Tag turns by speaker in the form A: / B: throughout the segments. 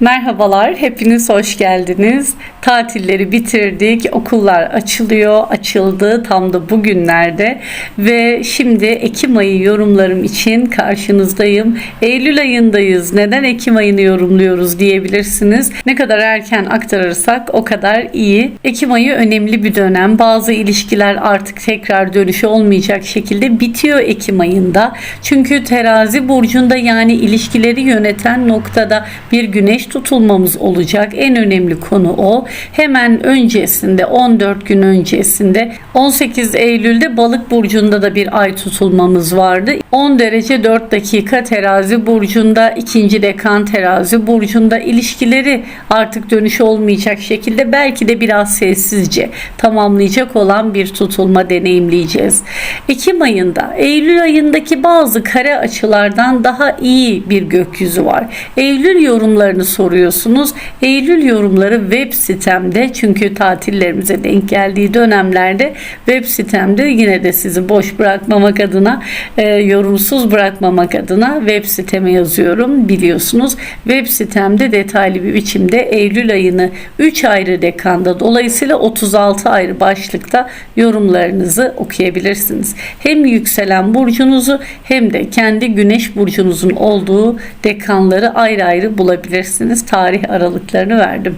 A: Merhabalar, hepiniz hoş geldiniz. Tatilleri bitirdik, okullar açılıyor, açıldı tam da bugünlerde ve şimdi Ekim ayı yorumlarım için karşınızdayım. Eylül ayındayız, neden Ekim ayını yorumluyoruz diyebilirsiniz. Ne kadar erken aktarırsak o kadar iyi. Ekim ayı önemli bir dönem. Bazı ilişkiler artık tekrar dönüşü olmayacak şekilde bitiyor Ekim ayında. Çünkü terazi burcunda yani ilişkileri yöneten noktada bir güneş tutulmamız olacak. En önemli konu o. Hemen öncesinde 14 gün öncesinde 18 Eylül'de Balık burcunda da bir ay tutulmamız vardı. 10 derece 4 dakika terazi burcunda, ikinci dekan terazi burcunda ilişkileri artık dönüş olmayacak şekilde belki de biraz sessizce tamamlayacak olan bir tutulma deneyimleyeceğiz. Ekim ayında, Eylül ayındaki bazı kare açılardan daha iyi bir gökyüzü var. Eylül yorumlarını soruyorsunuz. Eylül yorumları web sitemde çünkü tatillerimize denk geldiği dönemlerde web sitemde yine de sizi boş bırakmamak adına e, yorumsuz bırakmamak adına web siteme yazıyorum biliyorsunuz. Web sitemde detaylı bir biçimde Eylül ayını 3 ayrı dekanda dolayısıyla 36 ayrı başlıkta yorumlarınızı okuyabilirsiniz. Hem yükselen burcunuzu hem de kendi güneş burcunuzun olduğu dekanları ayrı ayrı bulabilirsiniz. Tarih aralıklarını verdim.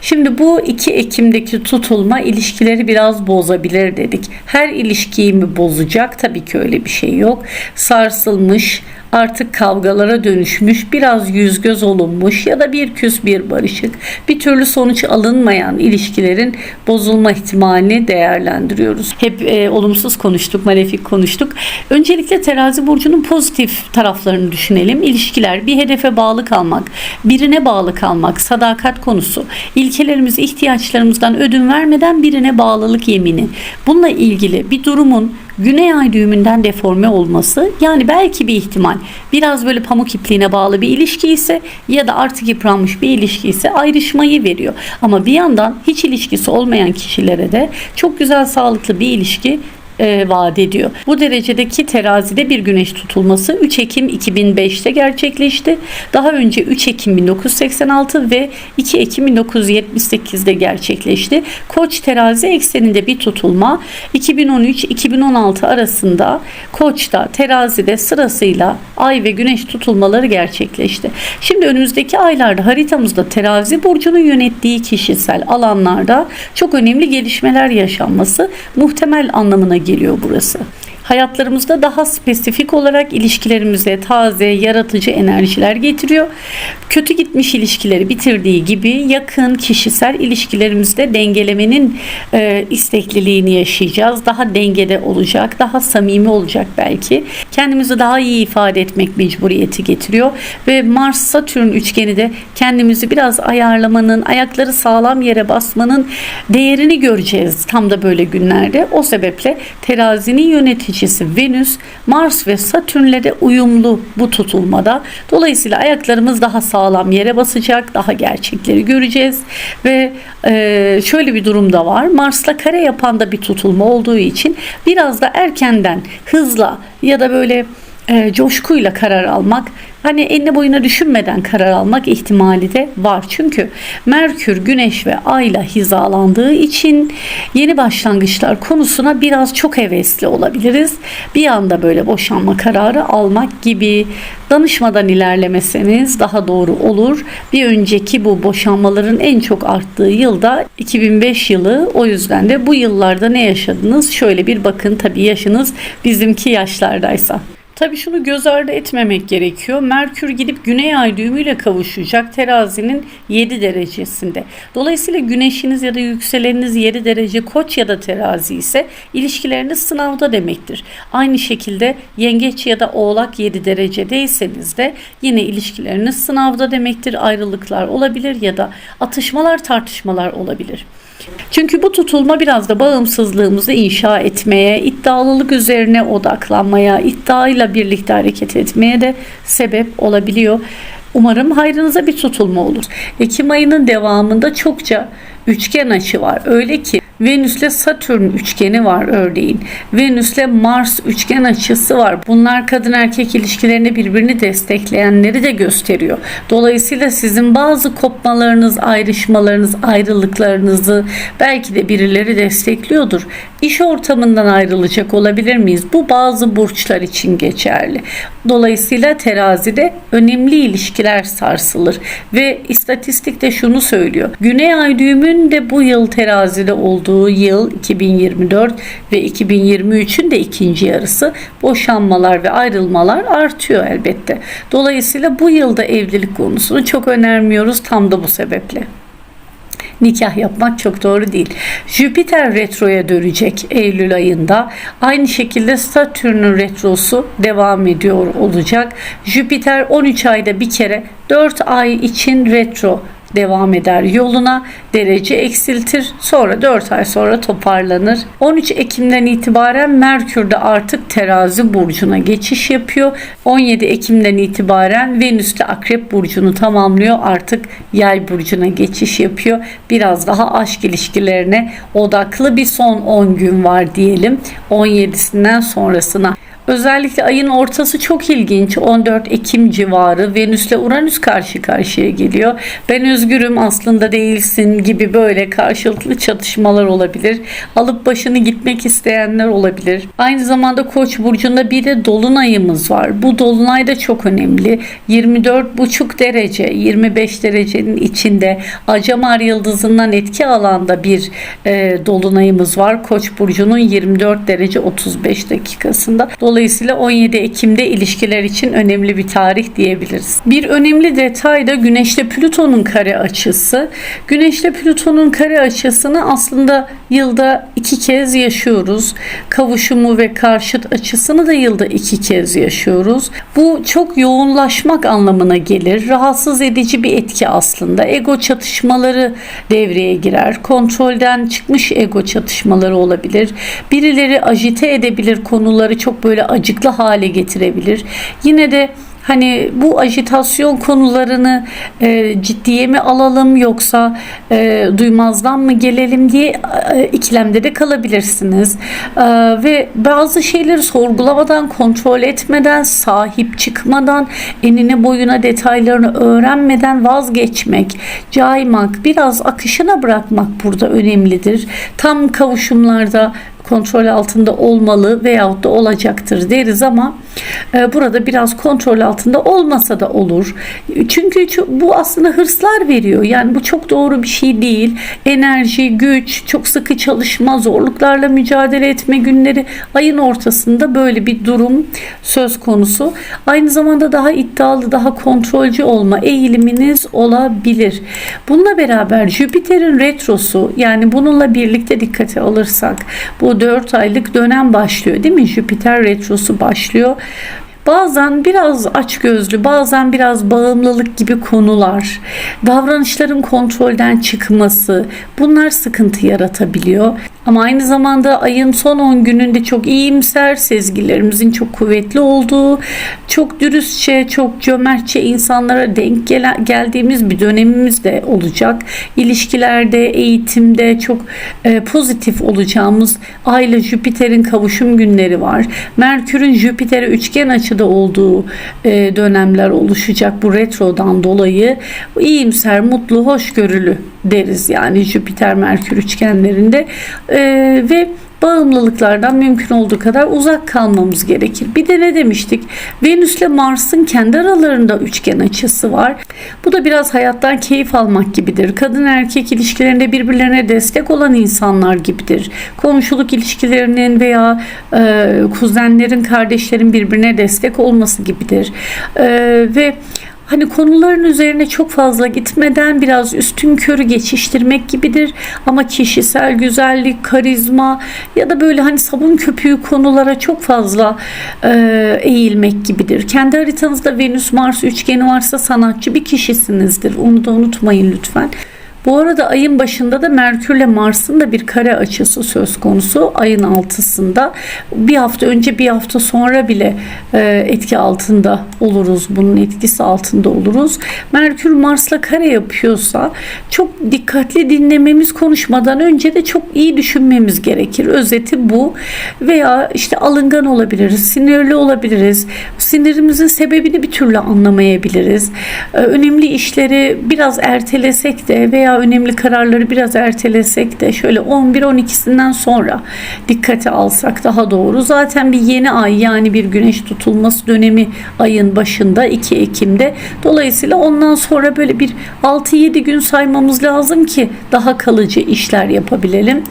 A: Şimdi bu 2 Ekim'deki tutulma ilişkileri biraz bozabilir dedik. Her ilişkiyi mi bozacak? Tabii ki öyle bir şey yok. Sarsılmış, artık kavgalara dönüşmüş, biraz yüz göz olunmuş ya da bir küs bir barışık, bir türlü sonuç alınmayan ilişkilerin bozulma ihtimalini değerlendiriyoruz. Hep e, olumsuz konuştuk, malefik konuştuk. Öncelikle terazi burcunun pozitif taraflarını düşünelim. İlişkiler, bir hedefe bağlı kalmak, birine bağlı kalmak, sadakat konusu, ilkelerimiz, ihtiyaçlarımızdan ödün vermeden birine bağlılık yemini. Bununla ilgili bir durumun güney ay düğümünden deforme olması yani belki bir ihtimal biraz böyle pamuk ipliğine bağlı bir ilişki ise ya da artık yıpranmış bir ilişki ise ayrışmayı veriyor. Ama bir yandan hiç ilişkisi olmayan kişilere de çok güzel sağlıklı bir ilişki e, vaat ediyor. Bu derecedeki terazide bir güneş tutulması 3 Ekim 2005'te gerçekleşti. Daha önce 3 Ekim 1986 ve 2 Ekim 1978'de gerçekleşti. Koç terazi ekseninde bir tutulma 2013-2016 arasında Koç'ta terazide sırasıyla ay ve güneş tutulmaları gerçekleşti. Şimdi önümüzdeki aylarda haritamızda terazi burcunun yönettiği kişisel alanlarda çok önemli gelişmeler yaşanması muhtemel anlamına geliyor burası. Hayatlarımızda daha spesifik olarak ilişkilerimize taze, yaratıcı enerjiler getiriyor. Kötü gitmiş ilişkileri bitirdiği gibi yakın kişisel ilişkilerimizde dengelemenin e, istekliliğini yaşayacağız. Daha dengede olacak, daha samimi olacak belki. Kendimizi daha iyi ifade etmek mecburiyeti getiriyor ve Mars Satürn üçgeni de kendimizi biraz ayarlamanın, ayakları sağlam yere basmanın değerini göreceğiz tam da böyle günlerde. O sebeple terazinin yöneticisi Venüs, Mars ve Satürn'le de uyumlu bu tutulmada. Dolayısıyla ayaklarımız daha sağlam yere basacak, daha gerçekleri göreceğiz ve e, şöyle bir durum da var. Mars'la kare yapan da bir tutulma olduğu için biraz da erkenden, hızla ya da böyle e, coşkuyla karar almak hani enine boyuna düşünmeden karar almak ihtimali de var. Çünkü Merkür, Güneş ve Ay'la hizalandığı için yeni başlangıçlar konusuna biraz çok hevesli olabiliriz. Bir anda böyle boşanma kararı almak gibi danışmadan ilerlemeseniz daha doğru olur. Bir önceki bu boşanmaların en çok arttığı yılda 2005 yılı. O yüzden de bu yıllarda ne yaşadınız? Şöyle bir bakın tabii yaşınız bizimki yaşlardaysa. Tabii şunu göz ardı etmemek gerekiyor. Merkür gidip Güney Ay düğümüyle kavuşacak terazinin 7 derecesinde. Dolayısıyla güneşiniz ya da yükseleniniz 7 derece koç ya da terazi ise ilişkileriniz sınavda demektir. Aynı şekilde yengeç ya da oğlak 7 derecedeyseniz de yine ilişkileriniz sınavda demektir. Ayrılıklar olabilir ya da atışmalar tartışmalar olabilir. Çünkü bu tutulma biraz da bağımsızlığımızı inşa etmeye, iddialılık üzerine odaklanmaya, iddiayla birlikte hareket etmeye de sebep olabiliyor. Umarım hayrınıza bir tutulma olur. Ekim ayının devamında çokça üçgen açı var. Öyle ki Venüs'le Satürn üçgeni var örneğin. Venüs'le Mars üçgen açısı var. Bunlar kadın erkek ilişkilerinde birbirini destekleyenleri de gösteriyor. Dolayısıyla sizin bazı kopmalarınız, ayrışmalarınız, ayrılıklarınızı belki de birileri destekliyordur. İş ortamından ayrılacak olabilir miyiz? Bu bazı burçlar için geçerli. Dolayısıyla terazide önemli ilişkiler sarsılır ve istatistik de şunu söylüyor. Güney ay düğümün de bu yıl terazide olduğu yıl 2024 ve 2023'ün de ikinci yarısı boşanmalar ve ayrılmalar artıyor elbette. Dolayısıyla bu yılda evlilik konusunu çok önermiyoruz tam da bu sebeple nikah yapmak çok doğru değil. Jüpiter retroya dönecek Eylül ayında. Aynı şekilde Satürn'ün retrosu devam ediyor olacak. Jüpiter 13 ayda bir kere 4 ay için retro devam eder yoluna derece eksiltir sonra 4 ay sonra toparlanır. 13 Ekim'den itibaren Merkür de artık terazi burcuna geçiş yapıyor. 17 Ekim'den itibaren Venüs de akrep burcunu tamamlıyor artık yay burcuna geçiş yapıyor. Biraz daha aşk ilişkilerine odaklı bir son 10 gün var diyelim 17'sinden sonrasına. Özellikle ayın ortası çok ilginç. 14 Ekim civarı Venüs ile Uranüs karşı karşıya geliyor. Ben özgürüm aslında değilsin gibi böyle karşılıklı çatışmalar olabilir. Alıp başını gitmek isteyenler olabilir. Aynı zamanda Koç burcunda bir de dolunayımız var. Bu dolunay da çok önemli. 24,5 derece, 25 derecenin içinde Acamar yıldızından etki alanda bir e, dolunayımız var. Koç burcunun 24 derece 35 dakikasında. Dolayısıyla Dolayısıyla 17 Ekim'de ilişkiler için önemli bir tarih diyebiliriz. Bir önemli detay da Güneşle Plüton'un kare açısı. Güneşle Plüton'un kare açısını aslında yılda iki kez yaşıyoruz. Kavuşumu ve karşıt açısını da yılda iki kez yaşıyoruz. Bu çok yoğunlaşmak anlamına gelir. Rahatsız edici bir etki aslında. Ego çatışmaları devreye girer. Kontrolden çıkmış ego çatışmaları olabilir. Birileri ajite edebilir konuları çok böyle acıklı hale getirebilir. Yine de Hani bu ajitasyon konularını e, ciddiye mi alalım yoksa e, duymazdan mı gelelim diye e, ikilemde de kalabilirsiniz. E, ve bazı şeyleri sorgulamadan, kontrol etmeden, sahip çıkmadan, enine boyuna detaylarını öğrenmeden vazgeçmek, caymak, biraz akışına bırakmak burada önemlidir. Tam kavuşumlarda kontrol altında olmalı veyahut da olacaktır deriz ama burada biraz kontrol altında olmasa da olur. Çünkü bu aslında hırslar veriyor. Yani bu çok doğru bir şey değil. Enerji, güç, çok sıkı çalışma, zorluklarla mücadele etme günleri ayın ortasında böyle bir durum söz konusu. Aynı zamanda daha iddialı, daha kontrolcü olma eğiliminiz olabilir. Bununla beraber Jüpiter'in retrosu yani bununla birlikte dikkate alırsak bu 4 aylık dönem başlıyor değil mi? Jüpiter retrosu başlıyor. Bazen biraz açgözlü, bazen biraz bağımlılık gibi konular, davranışların kontrolden çıkması bunlar sıkıntı yaratabiliyor. Ama aynı zamanda ayın son 10 gününde çok iyimser, sezgilerimizin çok kuvvetli olduğu, çok dürüstçe, çok cömertçe insanlara denk gel geldiğimiz bir dönemimiz de olacak. İlişkilerde, eğitimde çok e, pozitif olacağımız Ay Jüpiter'in kavuşum günleri var. Merkür'ün Jüpiter'e üçgen açıda olduğu e, dönemler oluşacak bu retrodan dolayı. iyimser, mutlu, hoşgörülü deriz yani Jüpiter Merkür üçgenlerinde e, ve bağımlılıklardan mümkün olduğu kadar uzak kalmamız gerekir. Bir de ne demiştik? Venüs ile Mars'ın kendi aralarında üçgen açısı var. Bu da biraz hayattan keyif almak gibidir. Kadın erkek ilişkilerinde birbirlerine destek olan insanlar gibidir. Komşuluk ilişkilerinin veya e, kuzenlerin, kardeşlerin birbirine destek olması gibidir. E, ve hani konuların üzerine çok fazla gitmeden biraz üstün körü geçiştirmek gibidir. Ama kişisel güzellik, karizma ya da böyle hani sabun köpüğü konulara çok fazla e, eğilmek gibidir. Kendi haritanızda Venüs Mars üçgeni varsa sanatçı bir kişisinizdir. Onu da unutmayın lütfen. Bu arada ayın başında da Merkür ile Mars'ın da bir kare açısı söz konusu. Ayın altısında bir hafta önce bir hafta sonra bile e, etki altında oluruz. Bunun etkisi altında oluruz. Merkür Mars'la kare yapıyorsa çok dikkatli dinlememiz konuşmadan önce de çok iyi düşünmemiz gerekir. Özeti bu. Veya işte alıngan olabiliriz, sinirli olabiliriz. Sinirimizin sebebini bir türlü anlamayabiliriz. Ee, Önemli işleri biraz ertelesek de veya önemli kararları biraz ertelesek de şöyle 11-12'sinden sonra dikkate alsak daha doğru. Zaten bir yeni ay yani bir güneş tutulması dönemi ayın başında 2 Ekim'de. Dolayısıyla ondan sonra böyle bir 6-7 gün saymamız lazım ki daha kalıcı işler yapabilelim.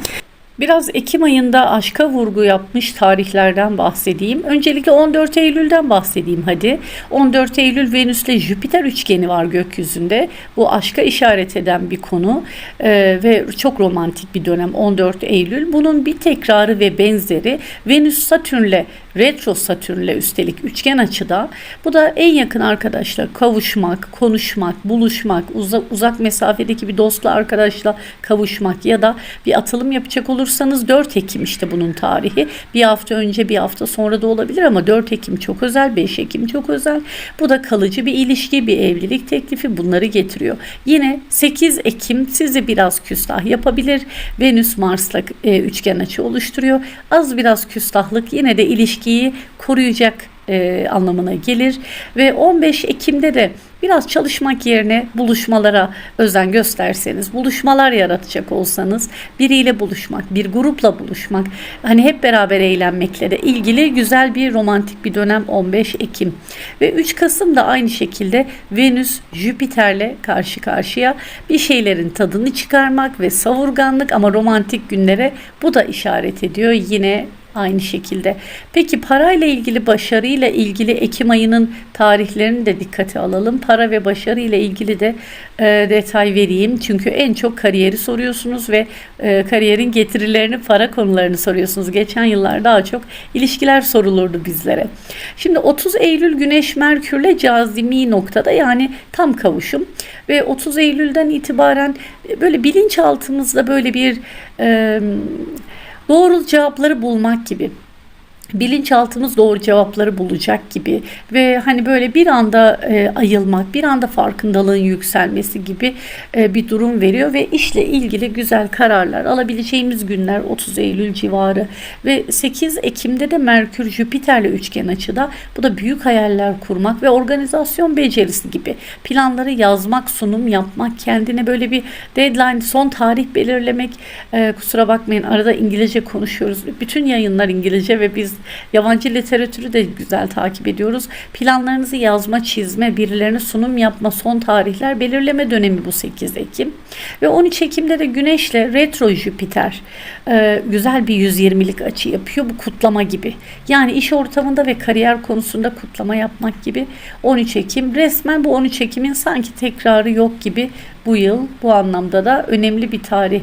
A: Biraz Ekim ayında aşka vurgu yapmış tarihlerden bahsedeyim. Öncelikle 14 Eylül'den bahsedeyim hadi. 14 Eylül Venüs Jüpiter üçgeni var gökyüzünde. Bu aşka işaret eden bir konu Ee, ve çok romantik bir dönem 14 Eylül. Bunun bir tekrarı ve benzeri Venüs Satürn'le retro Satürn'le üstelik üçgen açıda. Bu da en yakın arkadaşla kavuşmak, konuşmak, buluşmak, uzak, uzak mesafedeki bir dostla arkadaşla kavuşmak ya da bir atılım yapacak olursanız 4 Ekim işte bunun tarihi. Bir hafta önce bir hafta sonra da olabilir ama 4 Ekim çok özel, 5 Ekim çok özel. Bu da kalıcı bir ilişki, bir evlilik teklifi bunları getiriyor. Yine 8 Ekim sizi biraz küstah yapabilir. Venüs Mars'la e, üçgen açı oluşturuyor. Az biraz küstahlık yine de ilişkiyi koruyacak e, anlamına gelir ve 15 Ekim'de de biraz çalışmak yerine buluşmalara özen gösterseniz, buluşmalar yaratacak olsanız, biriyle buluşmak, bir grupla buluşmak, hani hep beraber eğlenmekle de ilgili güzel bir romantik bir dönem 15 Ekim. Ve 3 Kasım da aynı şekilde Venüs Jüpiter'le karşı karşıya bir şeylerin tadını çıkarmak ve savurganlık ama romantik günlere bu da işaret ediyor. Yine Aynı şekilde. Peki parayla ilgili başarıyla ilgili Ekim ayının tarihlerini de dikkate alalım. Para ve başarı ile ilgili de e, detay vereyim. Çünkü en çok kariyeri soruyorsunuz ve e, kariyerin getirilerini, para konularını soruyorsunuz. Geçen yıllar daha çok ilişkiler sorulurdu bizlere. Şimdi 30 Eylül Güneş Merkürle cazimi noktada yani tam kavuşum ve 30 Eylül'den itibaren böyle bilinçaltımızda böyle bir e, doğru cevapları bulmak gibi bilinçaltımız doğru cevapları bulacak gibi ve hani böyle bir anda e, ayılmak, bir anda farkındalığın yükselmesi gibi e, bir durum veriyor ve işle ilgili güzel kararlar alabileceğimiz günler 30 Eylül civarı ve 8 Ekim'de de Merkür Jüpiter'le üçgen açıda. Bu da büyük hayaller kurmak ve organizasyon becerisi gibi planları yazmak, sunum yapmak, kendine böyle bir deadline, son tarih belirlemek. E, kusura bakmayın arada İngilizce konuşuyoruz. Bütün yayınlar İngilizce ve biz Yabancı literatürü de güzel takip ediyoruz. Planlarınızı yazma, çizme, birilerine sunum yapma, son tarihler belirleme dönemi bu 8 Ekim. Ve 13 Ekim'de de Güneş'le retro Jüpiter e, güzel bir 120'lik açı yapıyor. Bu kutlama gibi. Yani iş ortamında ve kariyer konusunda kutlama yapmak gibi 13 Ekim. Resmen bu 13 Ekim'in sanki tekrarı yok gibi bu yıl bu anlamda da önemli bir tarih.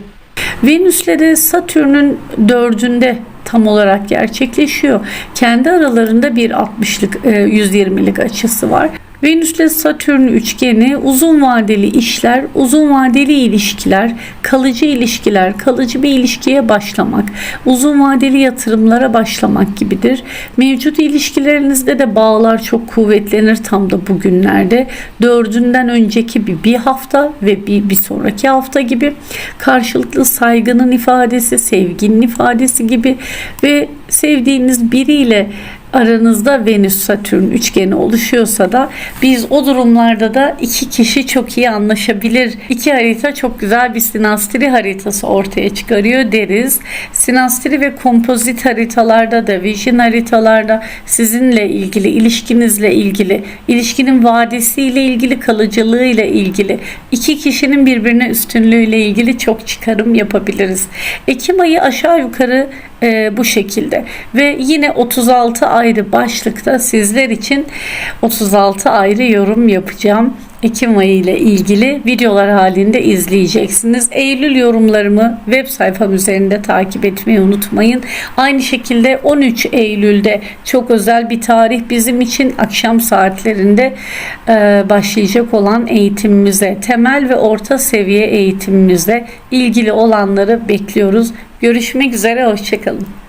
A: Venüs'le de Satürn'ün dördünde tam olarak gerçekleşiyor. Kendi aralarında bir 60'lık 120'lik açısı var. Venüs ile Satürn üçgeni uzun vadeli işler, uzun vadeli ilişkiler, kalıcı ilişkiler, kalıcı bir ilişkiye başlamak, uzun vadeli yatırımlara başlamak gibidir. Mevcut ilişkilerinizde de bağlar çok kuvvetlenir tam da bugünlerde. Dördünden önceki bir, bir hafta ve bir, bir sonraki hafta gibi karşılıklı saygının ifadesi, sevginin ifadesi gibi ve sevdiğiniz biriyle aranızda Venüs Satürn üçgeni oluşuyorsa da biz o durumlarda da iki kişi çok iyi anlaşabilir. İki harita çok güzel bir sinastri haritası ortaya çıkarıyor deriz. Sinastri ve kompozit haritalarda da vision haritalarda sizinle ilgili, ilişkinizle ilgili, ilişkinin vadesiyle ilgili, kalıcılığıyla ilgili, iki kişinin birbirine üstünlüğüyle ilgili çok çıkarım yapabiliriz. Ekim ayı aşağı yukarı e, bu şekilde ve yine 36 ayrı başlıkta sizler için 36 ayrı yorum yapacağım. Ekim ayı ile ilgili videolar halinde izleyeceksiniz. Eylül yorumlarımı web sayfam üzerinde takip etmeyi unutmayın. Aynı şekilde 13 Eylül'de çok özel bir tarih bizim için akşam saatlerinde e, başlayacak olan eğitimimize, temel ve orta seviye eğitimimize ilgili olanları bekliyoruz. Görüşmek üzere, hoşçakalın.